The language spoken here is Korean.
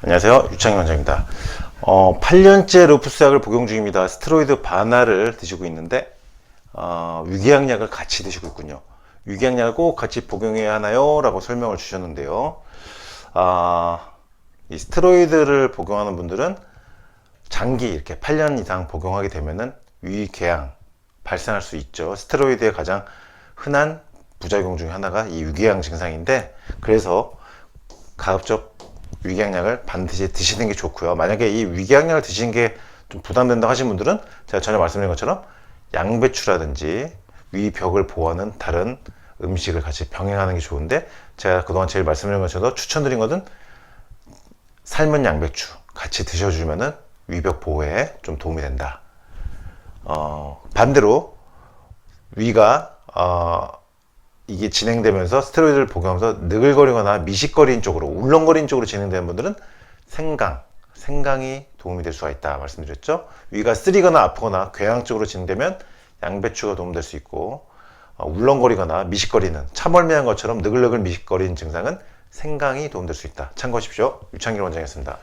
안녕하세요. 유창희 원장입니다. 어, 8년째 루푸스 약을 복용 중입니다. 스테로이드 반하를 드시고 있는데, 어, 위궤양약을 같이 드시고 있군요. 위궤양약을 꼭 같이 복용해야 하나요? 라고 설명을 주셨는데요. 아, 이 스테로이드를 복용하는 분들은 장기 이렇게 8년 이상 복용하게 되면은 위궤양 발생할 수 있죠. 스테로이드의 가장 흔한 부작용 중에 하나가 이 위궤양 증상인데, 그래서 가급적 위궤양약을 반드시 드시는 게 좋고요. 만약에 이 위궤양약을 드시는 게 좀 부담된다고 하신 분들은 제가 전에 말씀드린 것처럼 양배추라든지 위 벽을 보호하는 다른 음식을 같이 병행하는 게 좋은데 제가 그동안 제일 말씀드린 것처럼 추천드린 것은 삶은 양배추 같이 드셔주면은 위벽 보호에 좀 도움이 된다. 어, 반대로 위가 어, 이게 진행되면서 스테로이드를 복용하면서 느글거리거나 미식거리는 쪽으로 울렁거리는 쪽으로 진행되는 분들은 생강, 생강이 도움이 될 수가 있다 말씀드렸죠. 위가 쓰리거나 아프거나 궤양 쪽으로 진행되면 양배추가 도움될 수 있고 어, 울렁거리거나 미식거리는 차멀미한 것처럼 느글느글 미식거리는 증상은 생강이 도움될 수 있다. 참고하십시오. 유창길 원장이었습니다.